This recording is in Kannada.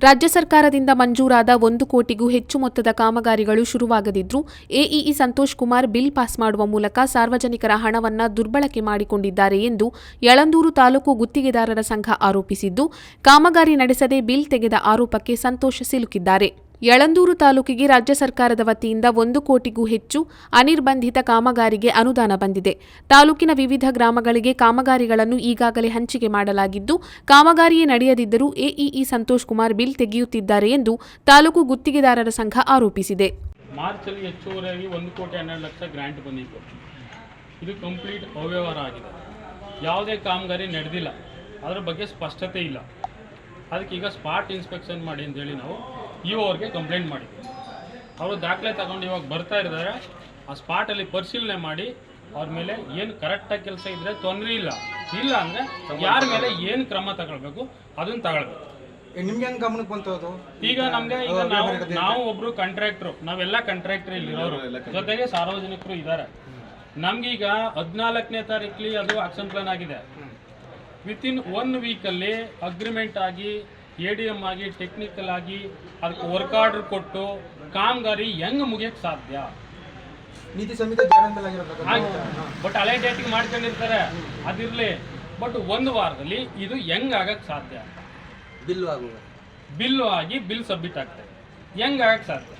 ರಾಜ್ಯ ಸರ್ಕಾರದಿಂದ ಮಂಜೂರಾದ ಒಂದು ಕೋಟಿಗೂ ಹೆಚ್ಚು ಮೊತ್ತದ ಕಾಮಗಾರಿಗಳು ಶುರುವಾಗದಿದ್ರೂ AEE Santosh Kumar bill pass ಮಾಡುವ ಮೂಲಕ ಸಾರ್ವಜನಿಕರ ಹಣವನ್ನು ದುರ್ಬಳಕೆ ಮಾಡಿಕೊಂಡಿದ್ದಾರೆ ಎಂದು ಯಳಂದೂರು ತಾಲೂಕು ಗುತ್ತಿಗೆದಾರರ ಸಂಘ ಆರೋಪಿಸಿದ್ದು, ಕಾಮಗಾರಿ ನಡೆಸದೆ ಬಿಲ್ ತೆಗೆದ ಆರೋಪಕ್ಕೆ ಸಂತೋಷ್ ಸಿಲುಕಿದ್ದಾರೆ. ಯಳಂದೂರು ತಾಲೂಕಿಗೆ ರಾಜ್ಯ ಸರ್ಕಾರದ ವತಿಯಿಂದ ಒಂದು ಕೋಟಿಗೂ ಹೆಚ್ಚು ಅನಿರ್ಬಂಧಿತ ಕಾಮಗಾರಿಗೆ ಅನುದಾನ ಬಂದಿದೆ. ತಾಲೂಕಿನ ವಿವಿಧ ಗ್ರಾಮಗಳಿಗೆ ಕಾಮಗಾರಿಗಳನ್ನು ಈಗಾಗಲೇ ಹಂಚಿಕೆ ಮಾಡಲಾಗಿದ್ದು, ಕಾಮಗಾರಿಯೇ ನಡೆಯದಿದ್ದರೂ ಎಇಇ ಸಂತೋಷ್ ಕುಮಾರ್ ಬಿಲ್ ತೆಗೆಯುತ್ತಿದ್ದಾರೆ ಎಂದು ತಾಲೂಕು ಗುತ್ತಿಗೆದಾರರ ಸಂಘ ಆರೋಪಿಸಿದೆ. ಮಾರ್ಚಲ್ಲಿ ಹೆಚ್ಚುವರಿಯಾಗಿ ಒಂದು ಕೋಟಿ ಹನ್ನೆರಡು ಲಕ್ಷ ಗ್ರಾಂಟ್ ಬಂದಿತ್ತು. ಇದು ಕಂಪ್ಲೀಟ್ ಅವ್ಯವಹಾರ ಆಗಿದೆ. ಯಾವುದೇ ಕಾಮಗಾರಿ ನಡೆದಿಲ್ಲ. ಅದರ ಬಗ್ಗೆ ಸ್ಪಷ್ಟತೆ ಇಲ್ಲ. ಅದಕ್ಕೆ ಈಗ ಸ್ಪಾಟ್ ಇನ್ಸ್ಪೆಕ್ಷನ್ ಮಾಡಿ ಅಂತೇಳಿ ನಾವು ಇ ಅವ್ರಿಗೆ ಕಂಪ್ಲೇಂಟ್ ಮಾಡಿದ್ವಿ ಅವರು ದಾಖಲೆ ತಗೊಂಡು ಇವಾಗ ಬರ್ತಾ ಇದ್ದಾರೆ. ಆ ಸ್ಪಾಟಲ್ಲಿ ಪರಿಶೀಲನೆ ಮಾಡಿ ಅವ್ರ ಮೇಲೆ ಏನು ಕರೆಕ್ಟಾಗಿ ಕೆಲಸ ಇದ್ದರೆ ತೊಂದರೆ ಇಲ್ಲ. ಇಲ್ಲ ಅಂದರೆ ಯಾರ ಮೇಲೆ ಏನು ಕ್ರಮ ತಗೊಳ್ಬೇಕು ಅದನ್ನು ತಗೊಳ್ಬೇಕು. ನಿಮ್ಗೆ ಹೆಂಗ್ ಗಮನಕ್ಕೆ ಬಂತು ಅದು? ಈಗ ನಮ್ಗೆ ಈಗ ನಾವು ನಾವು ಒಬ್ರು ಕಾಂಟ್ರಾಕ್ಟ್ರು ನಾವೆಲ್ಲ ಕಾಂಟ್ರಾಕ್ಟರ್ ಇಲ್ಲಿ ಇರೋರು. ಜೊತೆಗೆ ಸಾರ್ವಜನಿಕರು ಇದ್ದಾರೆ ನಮ್ಗೀಗ ಹದಿನಾಲ್ಕನೇ ತಾರೀಕಲ್ಲಿ ಅದು ಆಕ್ಷನ್ ಪ್ಲಾನ್ ಆಗಿದೆ. ವಿತಿನ್ ಒನ್ ವೀಕಲ್ಲಿ ಅಗ್ರಿಮೆಂಟ್ ಆಗಿ ಎ ಡಿ ಎಂ ಆಗಿ ಟೆಕ್ನಿಕಲ್ ಆಗಿ ಅದಕ್ಕೆ ವರ್ಕ್ ಆರ್ಡರ್ ಕೊಟ್ಟು ಕಾಮಗಾರಿ ಹೆಂಗ್ ಮುಗಿಯಕ್ಕೆ ಸಾಧ್ಯ? ನೀತಿ ಸಂಹಿತೆ ಬಟ್ ಹಳೆ ಡೇಟಿಗೆ ಮಾಡ್ಕೊಂಡಿರ್ತಾರೆ. ಅದಿರಲಿ. ಬಟ್ ಒಂದು ವಾರದಲ್ಲಿ ಇದು ಹೆಂಗ್ ಆಗಕ್ಕೆ ಸಾಧ್ಯ? ಬಿಲ್ ಆಗುವ. ಬಿಲ್ಲು ಆಗಿ ಬಿಲ್ ಸಬ್ಮಿಟ್ ಆಗ್ತದೆ. ಹೆಂಗ್ ಆಗಕ್ಕೆ ಸಾಧ್ಯ?